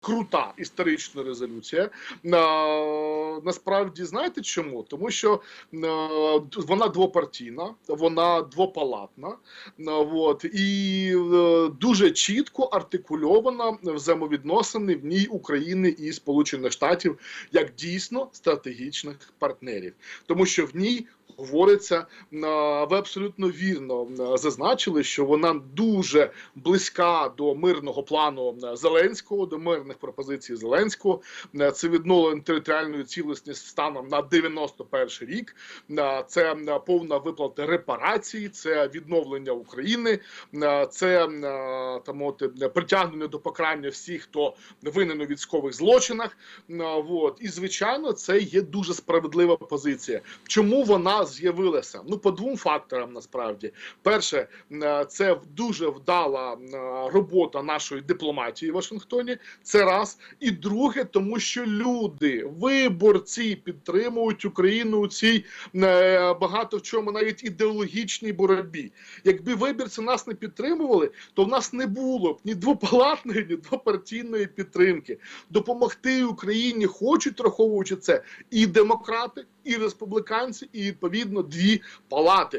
крута історична резолюція. Е, Насправді знаєте чому? Тому що е, вона двопартійна, вона двопалатна, е, от, і дуже чітко артикульована взаємовідносини в ній України і Сполучених Штатів як дійсно стратегічних партнерів, тому що в ній говориться, ви абсолютно вірно зазначили, що вона дуже близька до мирного плану Зеленського, до мирних пропозицій Зеленського. Це відновлення територіальної цілісності станом на 91 рік. Це повна виплата репарацій, це відновлення України, це там от, е, притягнення до покарання всіх, хто винен у військових злочинах. Вот. І звичайно, це є дуже справедлива позиція. Чому вона з'явилася? Ну, по двом факторам насправді. Перше, е, це дуже вдала е, робота нашої дипломатії в Вашингтоні. Це раз. І друге, тому що люди, виборці, підтримують Україну у цій е, багато в чому навіть ідеологічній боротьбі. Якби виборці нас не підтримували, то в нас не було б ні двопалатної, ні двопартійної підтримки. Допомогти Україні хочуть, враховуючи це, і демократи, і республіканці, і відповідно дві палати.